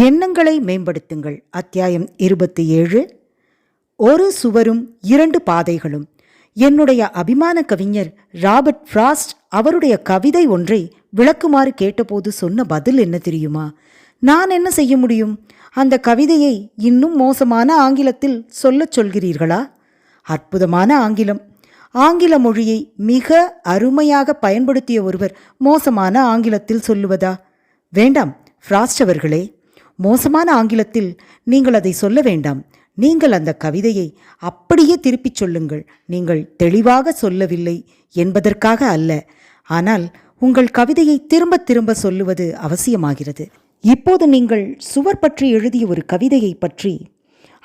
எண்ணங்களை மேம்படுத்துங்கள். அத்தியாயம் இருபத்தி ஏழு ஒரு சுவரும் இரண்டு பாதைகளும். என்னுடைய அபிமான கவிஞர் ராபர்ட் ஃப்ராஸ்ட் அவருடைய கவிதை ஒன்றை விளக்குமாறு கேட்டபோது சொன்ன பதில் என்ன தெரியுமா? நான் என்ன செய்ய முடியும்? அந்த கவிதையை இன்னும் மோசமான ஆங்கிலத்தில் சொல்லச் சொல்கிறீர்களா? அற்புதமான ஆங்கிலம். ஆங்கில மொழியை மிக அருமையாக பயன்படுத்திய ஒருவர் மோசமான ஆங்கிலத்தில் சொல்லுவதா? வேண்டாம் ஃப்ராஸ்ட் அவர்களே. மோசமான ஆங்கிலத்தில் நீங்கள் அதை சொல்ல வேண்டாம். நீங்கள் அந்த கவிதையை அப்படியே திருப்பிச் சொல்லுங்கள். நீங்கள் தெளிவாக சொல்லவில்லை என்பதற்காக அல்ல. ஆனால் உங்கள் கவிதையை திரும்ப திரும்ப சொல்லுவது அவசியமாகிறது. இப்போது நீங்கள் சுவர் பற்றி எழுதிய ஒரு கவிதையை பற்றி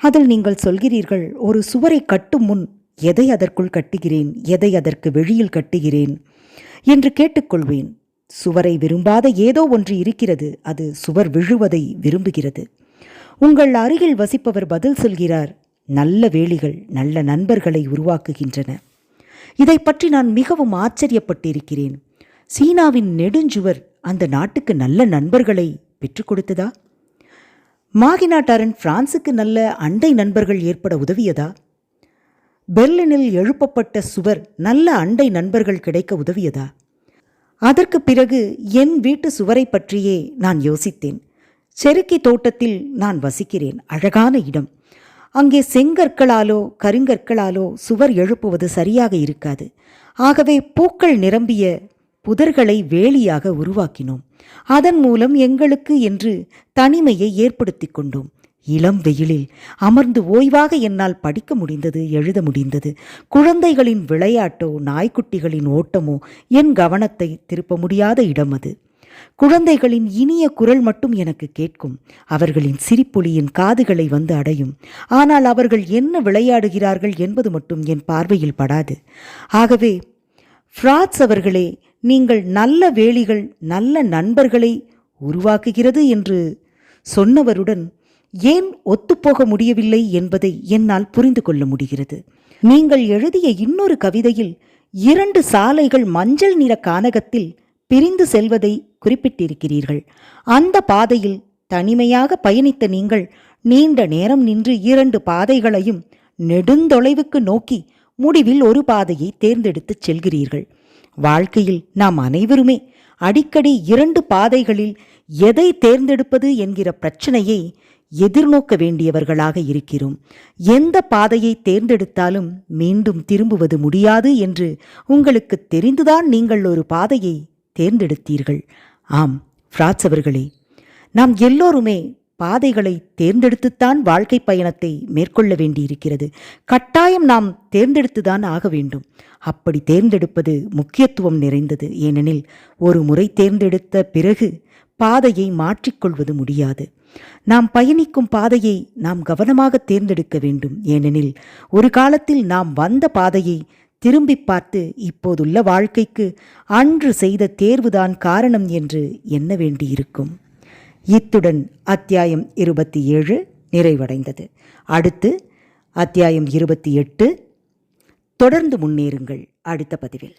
அதில் நீங்கள் சொல்கிறீர்கள் ஒரு சுவரை கட்டும் முன் எதை அதற்குள் கட்டுகிறேன்? எதை அதற்கு வெளியில் கட்டுகிறேன்? என்று கேட்டுக்கொள்வேன். சுவரை விரும்பாத ஏதோ ஒன்று இருக்கிறது. அது சுவர் விழுவதை விரும்புகிறது. உங்கள் அருகில் வசிப்பவர் பதில் சொல்கிறார் நல்ல வேலிகள் நல்ல நண்பர்களை உருவாக்குகின்றன. இதை பற்றி நான் மிகவும் ஆச்சரியப்பட்டிருக்கிறேன். சீனாவின் நெடுஞ்சுவர் அந்த நாட்டுக்கு நல்ல நண்பர்களை பெற்றுக் கொடுத்ததா? மாகினாட்டாரன் பிரான்சுக்கு நல்ல அண்டை நண்பர்கள் ஏற்பட உதவியதா? பெர்லினில் எழுப்பப்பட்ட சுவர் நல்ல அண்டை நண்பர்கள் கிடைக்க உதவியதா? அதற்கு பிறகு என் வீட்டு சுவரை பற்றியே நான் யோசித்தேன். செருக்கி தோட்டத்தில் நான் வசிக்கிறேன். அழகான இடம். அங்கே செங்கற்களாலோ கருங்கற்களாலோ சுவர் எழுப்புவது சரியாக இருக்காது. ஆகவே பூக்கள் நிரம்பிய புதர்களை வேலியாக உருவாக்கினோம். அதன் மூலம் எங்களுக்கு என்று தனிமையை ஏற்படுத்தி கொண்டோம். இளம் வெயிலில் அமர்ந்து ஓய்வாக என்னால் படிக்க முடிந்தது எழுத முடிந்தது. குழந்தைகளின் விளையாட்டோ நாய்க்குட்டிகளின் ஓட்டமோ என் கவனத்தை திருப்ப முடியாத இடம் அது. குழந்தைகளின் இனிய குரல் மட்டும் எனக்கு கேட்கும். அவர்களின் சிரிப்பொலியின் காதுகளை வந்து அடையும். ஆனால் அவர்கள் என்ன விளையாடுகிறார்கள் என்பது மட்டும் என் பார்வையில் படாது. ஆகவே ஃப்ராட்ஸ் அவர்களே நீங்கள் நல்ல வேலிகள் நல்ல நண்பர்களை உருவாக்குகிறது என்று சொன்னவருடன் ஏன் ஒத்துப்போக முடியவில்லை என்பதை என்னால் புரிந்து கொள்ள முடிகிறது. நீங்கள் எழுதிய இன்னொரு கவிதையில் இரண்டு சாலைகள் மஞ்சள் நிற கானகத்தில் பிரிந்து செல்வதை குறிப்பிட்டிருக்கிறீர்கள். அந்த பாதையில் தனிமையாக பயணித்த நீங்கள் நீண்ட நேரம் நின்று இரண்டு பாதைகளையும் நெடுந்தொலைவுக்கு நோக்கி முடிவில் ஒரு பாதையை தேர்ந்தெடுத்துச் செல்கிறீர்கள். வாழ்க்கையில் நாம் அனைவருமே அடிக்கடி இரண்டு பாதைகளில் எதை தேர்ந்தெடுப்பது என்கிற பிரச்சனையை எதிர்நோக்க வேண்டியவர்களாக இருக்கிறோம். எந்த பாதையை தேர்ந்தெடுத்தாலும் மீண்டும் திரும்புவது முடியாது என்று உங்களுக்கு தெரிந்துதான் நீங்கள் ஒரு பாதையை தேர்ந்தெடுத்தீர்கள். ஆம் பிராட்ஸ் அவர்களே நாம் எல்லோருமே பாதைகளை தேர்ந்தெடுத்துத்தான் வாழ்க்கை பயணத்தை மேற்கொள்ள வேண்டியிருக்கிறது. கட்டாயம் நாம் தேர்ந்தெடுத்துதான் ஆக வேண்டும். அப்படி தேர்ந்தெடுப்பது முக்கியத்துவம் நிறைந்தது. ஏனெனில் ஒரு முறை தேர்ந்தெடுத்த பிறகு பாதையை மாற்றிக்கொள்வது முடியாது. நாம் பயணிக்கும் பாதையை நாம் கவனமாக தேர்ந்தெடுக்க வேண்டும். ஏனெனில் ஒரு காலத்தில் நாம் வந்த பாதையை திரும்பி பார்த்து இப்போதுள்ள வாழ்க்கைக்கு அன்று செய்த தேர்வுதான் காரணம் என்று எண்ண வேண்டியிருக்கும். இத்துடன் அத்தியாயம் இருபத்தி ஏழு நிறைவடைந்தது. அடுத்து அத்தியாயம் இருபத்தி எட்டு தொடர்ந்து முன்னேறுங்கள். அடுத்த பதிவில்.